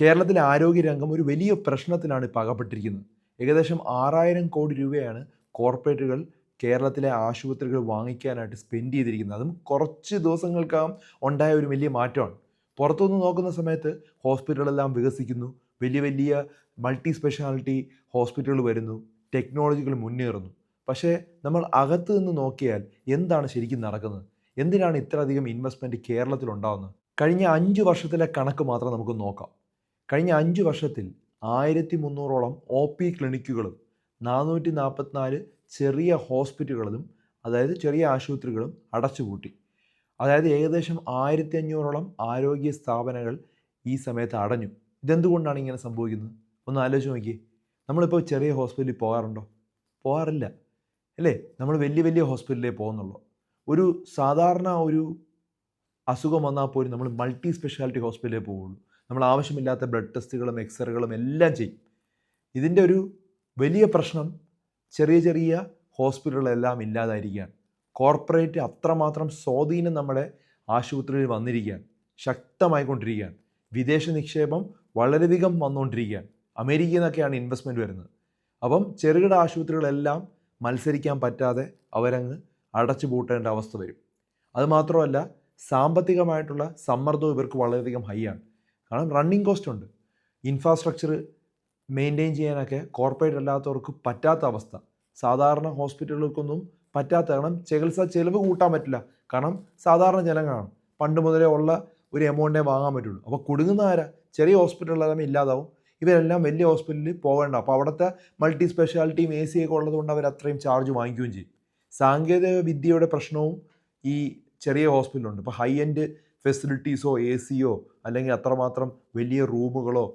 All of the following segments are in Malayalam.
കേരളത്തിലെ ആരോഗ്യരംഗം ഒരു വലിയ പ്രശ്നത്തിലാണ് ഇപ്പോൾ അകപ്പെട്ടിരിക്കുന്നത്. ഏകദേശം ആറായിരം കോടി രൂപയാണ് കോർപ്പറേറ്റുകൾ കേരളത്തിലെ ആശുപത്രികൾ വാങ്ങിക്കാനായിട്ട് സ്പെൻഡ് ചെയ്തിരിക്കുന്നത്. അതും കുറച്ച് ദിവസങ്ങൾക്കകം ഉണ്ടായ ഒരു വലിയ മാറ്റമാണ്. പുറത്തുനിന്ന് നോക്കുന്ന സമയത്ത് ഹോസ്പിറ്റലെല്ലാം വികസിക്കുന്നു. വലിയ വലിയ മൾട്ടി സ്പെഷ്യാലിറ്റി ഹോസ്പിറ്റലുകൾ വരുന്നു. ടെക്നോളജികൾ മുന്നേറുന്നു. പക്ഷേ നമ്മൾ അകത്ത് നിന്ന് നോക്കിയാൽ എന്താണ് ശരിക്കും നടക്കുന്നത്? എന്തിനാണ് ഇത്രയധികം ഇൻവെസ്റ്റ്മെന്റ് കേരളത്തിൽ ഉണ്ടാകുന്നത് കഴിഞ്ഞ അഞ്ച് വർഷത്തിലെ കണക്ക് മാത്രം നമുക്ക് നോക്കാം. കഴിഞ്ഞ അഞ്ച് വർഷത്തിൽ ആയിരത്തി മുന്നൂറോളം ഒ പി ക്ലിനിക്കുകളും നാനൂറ്റി നാൽപ്പത്തിനാല് ചെറിയ ഹോസ്പിറ്റലുകളും അതായത് ചെറിയ ആശുപത്രികളും അടച്ചുപൂട്ടി. അതായത് ഏകദേശം ആയിരത്തി അഞ്ഞൂറോളം ആരോഗ്യ സ്ഥാപനങ്ങൾ ഈ സമയത്ത് അടഞ്ഞു. ഇതെന്തുകൊണ്ടാണ് ഇങ്ങനെ സംഭവിക്കുന്നത്? ഒന്ന് ആലോചിച്ച് നോക്കിയേ. നമ്മളിപ്പോൾ ചെറിയ ഹോസ്പിറ്റലിൽ പോകാറുണ്ടോ? പോകാറില്ല. അല്ലേ? നമ്മൾ വലിയ വലിയ ഹോസ്പിറ്റലിലേ പോകുന്നുള്ളൂ. ഒരു സാധാരണ ഒരു അസുഖം വന്നാൽ പോലും നമ്മൾ മൾട്ടി സ്പെഷ്യാലിറ്റി ഹോസ്പിറ്റലിലേ പോവുള്ളൂ. നമ്മൾ ആവശ്യമില്ലാത്ത ബ്ലഡ് ടെസ്റ്റുകളും എക്സ്റേകളും എല്ലാം ചെയ്യും. ഇതിന്റെ ഒരു വലിയ പ്രശ്നം ചെറിയ ചെറിയ ഹോസ്പിറ്റലുകളെല്ലാം ഇല്ലാതായിരിക്കുകയാണ്. കോർപ്പറേറ്റ് അത്രമാത്രം സ്വാധീനം നമ്മുടെ ആശുപത്രിയിൽ വന്നിരിക്കുകയാണ്. ശക്തമായിക്കൊണ്ടിരിക്കുകയാണ്. വിദേശ നിക്ഷേപം വളരെയധികം വന്നുകൊണ്ടിരിക്കുകയാണ്. അമേരിക്കയിൽ നിന്നൊക്കെയാണ് ഇൻവെസ്റ്റ്മെന്റ് വരുന്നത്. അപ്പം ചെറുകിട ആശുപത്രികളെല്ലാം മത്സരിക്കാൻ പറ്റാതെ അവരങ്ങ് അടച്ചു പൂട്ടേണ്ട അവസ്ഥ വരും. അതുമാത്രമല്ല സാമ്പത്തികമായിട്ടുള്ള സമ്മർദ്ദവും ഇവർക്ക് വളരെയധികം ഹൈ ആണ്. കാരണം റണ്ണിങ് കോസ്റ്റ് ഉണ്ട്. ഇൻഫ്രാസ്ട്രക്ചർ മെയിന്റെയിൻ ചെയ്യാനൊക്കെ കോർപ്പറേറ്റ് അല്ലാത്തവർക്ക് പറ്റാത്ത അവസ്ഥ. സാധാരണ ഹോസ്പിറ്റലുകൾക്കൊന്നും പറ്റാത്ത കാരണം ചികിത്സ ചെലവ് കൂട്ടാൻ പറ്റില്ല. കാരണം സാധാരണ ജനങ്ങളാണ്. പണ്ട് മുതലേ ഉള്ള ഒരു എമൗണ്ടേ വാങ്ങാൻ പറ്റുള്ളൂ. അപ്പോൾ കുടുങ്ങുന്ന ആരാ? ചെറിയ ഹോസ്പിറ്റലുകളെല്ലാം ഇല്ലാതാവും. ഇവരെല്ലാം വലിയ ഹോസ്പിറ്റലിൽ പോകേണ്ട. അപ്പോൾ അവിടുത്തെ മൾട്ടി സ്പെഷ്യാലിറ്റിയും എ സി ഒക്കെ ഉള്ളതുകൊണ്ട് അവർ അത്രയും ചാർജ് വാങ്ങിക്കുകയും ചെയ്യും. സാങ്കേതിക വിദ്യയുടെ പ്രശ്നവും ഈ ചെറിയ ഹോസ്പിറ്റലുണ്ട് ഇപ്പോൾ ഹൈ എൻഡ് ഫെസിലിറ്റീസോ എ സിയോ അല്ലെങ്കിൽ അത്രമാത്രം വലിയ റൂമുകളോ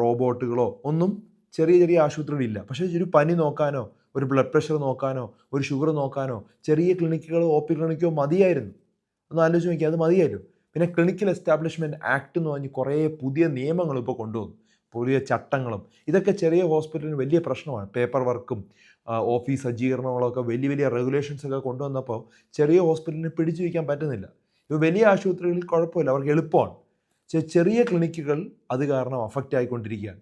റോബോട്ടുകളോ ഒന്നും ചെറിയ ചെറിയ ആശുപത്രികളില്ല. പക്ഷേ ഒരു പനി നോക്കാനോ ഒരു ബ്ലഡ് പ്രഷർ നോക്കാനോ ഒരു ഷുഗർ നോക്കാനോ ചെറിയ ക്ലിനിക്കുകളോ ഒ പി ക്ലിനിക്കോ മതിയായിരുന്നു. ഒന്ന് ആലോചിച്ച് നോക്കിയാൽ അത് മതിയായിരുന്നു. പിന്നെ ക്ലിനിക്കൽ എസ്റ്റാബ്ലിഷ്മെന്റ് ആക്ട് എന്ന് പറഞ്ഞ് കുറേ പുതിയ നിയമങ്ങൾ ഇപ്പോൾ കൊണ്ടുവന്നു. പുതിയ ചട്ടങ്ങളും. ഇതൊക്കെ ചെറിയ ഹോസ്പിറ്റലിന് വലിയ പ്രശ്നമാണ്. പേപ്പർ വർക്കും ഓഫീസ് സജ്ജീകരണങ്ങളൊക്കെ വലിയ വലിയ റെഗുലേഷൻസ് ഒക്കെ കൊണ്ടുവന്നപ്പോൾ ചെറിയ ഹോസ്പിറ്റലിന് പിടിച്ചു വയ്ക്കാൻ പറ്റുന്നില്ല. ഇപ്പോൾ വലിയ ആശുപത്രികളിൽ കുഴപ്പമില്ല അവർക്ക് എളുപ്പമാണ്. ചെറിയ ക്ലിനിക്കുകൾ അത് കാരണം അഫക്റ്റ് ആയിക്കൊണ്ടിരിക്കുകയാണ്.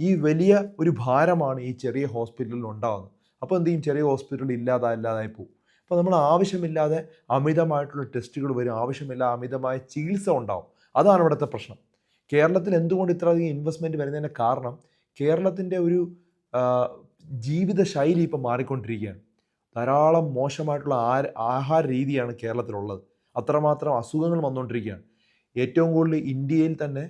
ഈ വലിയ ഒരു ഭാരമാണ് ഈ ചെറിയ ഹോസ്പിറ്റലിൽ ഉണ്ടാകുന്നത് അപ്പോൾ എന്ത് ചെയ്യും? ചെറിയ ഹോസ്പിറ്റൽ ഇല്ലാതെ ഇല്ലാതായി പോകും. അപ്പോൾ നമ്മൾ ആവശ്യമില്ലാതെ അമിതമായിട്ടുള്ള ടെസ്റ്റുകൾ വരും. ആവശ്യമില്ല അമിതമായ ചികിത്സ ഉണ്ടാവും. അതാണ് ഇവിടുത്തെ പ്രശ്നം. കേരളത്തിൽ എന്തുകൊണ്ട് ഇത്രയധികം ഇൻവെസ്റ്റ്മെന്റ് വരുന്നതിന്റെ കാരണം കേരളത്തിന്റെ ഒരു ജീവിത ശൈലി ഇപ്പം മാറിക്കൊണ്ടിരിക്കുകയാണ്. ധാരാളം മോശമായിട്ടുള്ള ആഹാര രീതിയാണ് കേരളത്തിലുള്ളത്. അത്രമാത്രം അസുഖങ്ങൾ വന്നുകൊണ്ടിരിക്കുകയാണ്. ഏറ്റവും കൂടുതൽ ഇന്ത്യയിൽ തന്നെ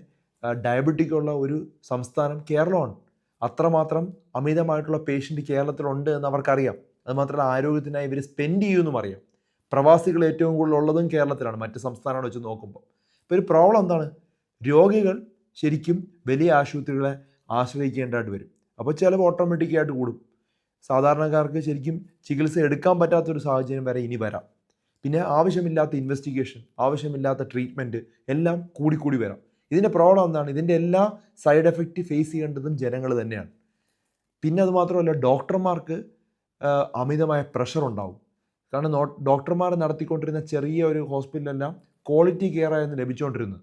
ഡയബറ്റിക് ഉള്ള ഒരു സംസ്ഥാനം കേരളമാണ്. അത്രമാത്രം അമിതമായിട്ടുള്ള പേഷ്യന്റ് കേരളത്തിലുണ്ട് എന്ന് അവർക്കറിയാം അതുമാത്രമല്ല ആരോഗ്യത്തിനായി ഇവർ സ്പെൻഡ് ചെയ്യുമെന്നും അറിയാം. പ്രവാസികൾ ഏറ്റവും കൂടുതൽ ഉള്ളതും കേരളത്തിലാണ് മറ്റ് സംസ്ഥാനങ്ങൾ വെച്ച് നോക്കുമ്പോൾ ഇപ്പോൾ ഒരു പ്രോബ്ലം എന്താണ്? രോഗികൾ ശരിക്കും വലിയ ആശുപത്രികളെ ആശ്രയിക്കേണ്ടതായിട്ട് വരും. അപ്പോൾ ചിലവ് ഓട്ടോമാറ്റിക്കായിട്ട് കൂടും. സാധാരണക്കാർക്ക് ശരിക്കും ചികിത്സ എടുക്കാൻ പറ്റാത്തൊരു സാഹചര്യം വരെ ഇനി വരാം. പിന്നെ ആവശ്യമില്ലാത്ത ഇൻവെസ്റ്റിഗേഷൻ ആവശ്യമില്ലാത്ത ട്രീറ്റ്മെന്റ് എല്ലാം കൂടിക്കൂടി വരാം. ഇതിന്റെ പ്രോബ്ലം എന്താണ്? ഇതിന്റെ എല്ലാ സൈഡ് എഫക്റ്റ് ഫേസ് ചെയ്യേണ്ടതും ജനങ്ങൾ തന്നെയാണ്. പിന്നെ അത് മാത്രമല്ല ഡോക്ടർമാർക്ക് അമിതമായ പ്രഷർ ഉണ്ടാവും. കാരണം ഡോക്ടർമാർ നടത്തിക്കൊണ്ടിരുന്ന ചെറിയ ഒരു ഹോസ്പിറ്റലെല്ലാം ക്വാളിറ്റി കെയർ ആയിരുന്നു ലഭിച്ചുകൊണ്ടിരുന്നത്.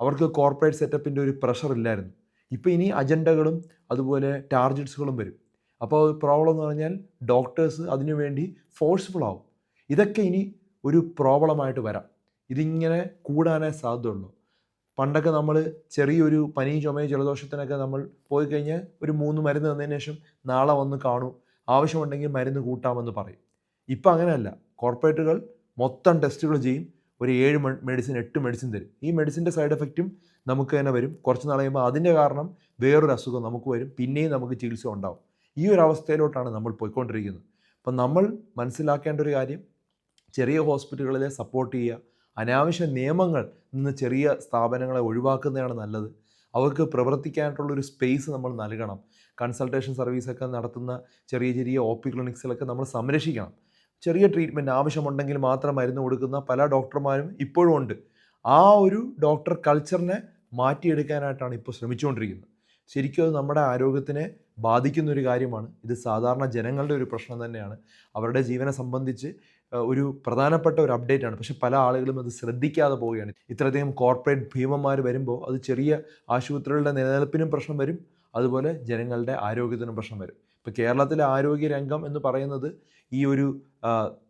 അവർക്ക് കോർപ്പറേറ്റ് സെറ്റപ്പിന്റെ ഒരു പ്രഷർ ഇല്ലായിരുന്നു. ഇപ്പോൾ ഇനി അജണ്ടകളും അതുപോലെ ടാർജറ്റ്സുകളും വരും. അപ്പോൾ പ്രോബ്ലം എന്ന് പറഞ്ഞാൽ ഡോക്ടേഴ്സ് അതിനുവേണ്ടി ഫോഴ്സ്ഫുൾ ആവും. ഇതൊക്കെ ഇനി ഒരു പ്രോബ്ലമായിട്ട് വരാം. ഇതിങ്ങനെ കൂടാനേ സാധ്യതയുള്ളൂ. പണ്ടൊക്കെ നമ്മൾ ചെറിയൊരു പനി ചുമയും ജലദോഷത്തിനൊക്കെ നമ്മൾ പോയി കഴിഞ്ഞാൽ ഒരു മൂന്ന് മരുന്ന് തന്നതിന് ശേഷം നാളെ വന്ന് കാണൂ. ആവശ്യമുണ്ടെങ്കിൽ മരുന്ന് കൂട്ടാമെന്ന് പറയും. ഇപ്പം അങ്ങനെയല്ല. കോർപ്പറേറ്റുകൾ മൊത്തം ടെസ്റ്റുകൾ ചെയ്യും. ഒരു ഏഴ് മെഡിസിൻ എട്ട് മെഡിസിൻ തരും. ഈ മെഡിസിന്റെ സൈഡ് എഫക്റ്റും നമുക്ക് തന്നെ വരും. കുറച്ച് നാൾ കഴിയുമ്പോൾ അതിന്റെ കാരണം വേറൊരു അസുഖം നമുക്ക് വരും. പിന്നെയും നമുക്ക് ചികിത്സ ഉണ്ടാവും. ഈ ഒരു അവസ്ഥയിലോട്ടാണ് നമ്മൾ പോയിക്കൊണ്ടിരിക്കുന്നത്. അപ്പം നമ്മൾ മനസ്സിലാക്കേണ്ട ഒരു കാര്യം ചെറിയ ഹോസ്പിറ്റലുകളിലെ സപ്പോർട്ട് ചെയ്യുക. അനാവശ്യ നിയമങ്ങൾ നിന്ന് ചെറിയ സ്ഥാപനങ്ങളെ ഒഴിവാക്കുന്നതാണ് നല്ലത്. അവർക്ക് പ്രവർത്തിക്കാനായിട്ടുള്ളൊരു സ്പേസ് നമ്മൾ നൽകണം. കൺസൾട്ടേഷൻ സർവീസൊക്കെ നടത്തുന്ന ചെറിയ ചെറിയ ഒ പി ക്ലിനിക്സിലൊക്കെ നമ്മൾ സംരക്ഷിക്കണം. ചെറിയ ട്രീറ്റ്മെന്റ് ആവശ്യമുണ്ടെങ്കിൽ മാത്രം മരുന്ന് കൊടുക്കുന്ന പല ഡോക്ടർമാരും ഇപ്പോഴും ഉണ്ട്. ആ ഒരു ഡോക്ടർ കൾച്ചറിനെ മാറ്റിയെടുക്കാനായിട്ടാണ് ഇപ്പോൾ ശ്രമിച്ചുകൊണ്ടിരിക്കുന്നത്. ശരിക്കും അത് നമ്മുടെ ആരോഗ്യത്തിനെ ബാധിക്കുന്ന ഒരു കാര്യമാണ്. ഇത് സാധാരണ ജനങ്ങളുടെ ഒരു പ്രശ്നം തന്നെയാണ്. അവരുടെ ജീവനെ സംബന്ധിച്ച് ഒരു പ്രധാനപ്പെട്ട ഒരു അപ്ഡേറ്റ് ആണ്. പക്ഷെ പല ആളുകളും അത് ശ്രദ്ധിക്കാതെ പോവുകയാണ്. ഇത്രയധികം കോർപ്പറേറ്റ് ഭീമന്മാർ വരുമ്പോൾ അത് ചെറിയ ആശുപത്രികളുടെ നിലനിൽപ്പിനും പ്രശ്നം വരും. അതുപോലെ ജനങ്ങളുടെ ആരോഗ്യത്തിനും പ്രശ്നം വരും. ഇപ്പോൾ കേരളത്തിലെ ആരോഗ്യ രംഗം എന്ന് പറയുന്നത് ഈ ഒരു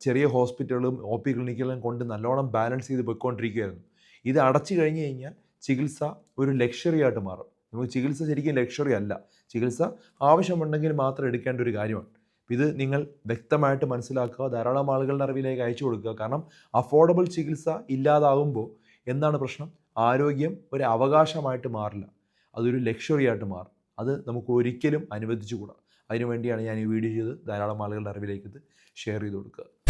ചെറിയ ഹോസ്പിറ്റലുകളും ഒ പി ക്ലിനിക്കുകളും കൊണ്ട് നല്ലോണം ബാലൻസ് ചെയ്ത് പോയിക്കൊണ്ടിരിക്കുകയായിരുന്നു. ഇത് അടച്ചു കഴിഞ്ഞ് കഴിഞ്ഞാൽ ചികിത്സ ഒരു ലക്ഷറി ആയിട്ട് മാറും. നമുക്ക് ചികിത്സ ശരിക്കും ലക്ഷറി അല്ല. ചികിത്സ ആവശ്യമുണ്ടെങ്കിൽ മാത്രം എടുക്കേണ്ട ഒരു കാര്യമാണ്. ഇത് നിങ്ങൾ വ്യക്തമായിട്ട് മനസ്സിലാക്കുക ധാരാളം ആളുകളുടെ അറിവിലേക്ക് അയച്ചു കൊടുക്കുക. കാരണം അഫോർഡബിൾ ചികിത്സ ഇല്ലാതാകുമ്പോൾ എന്താണ് പ്രശ്നം? ആരോഗ്യം ഒരു അവകാശമായിട്ട് മാറില്ല. അതൊരു ലക്ഷറി ആയിട്ട് മാറും. അത് നമുക്ക് ഒരിക്കലും അനുവദിച്ചുകൂടാ. അതിനുവേണ്ടിയാണ് ഞാൻ ഈ വീഡിയോ ചെയ്ത് ധാരാളം ആളുകളുടെ അറിവിലേക്ക് ഇത് ഷെയർ ചെയ്ത് കൊടുക്കുക.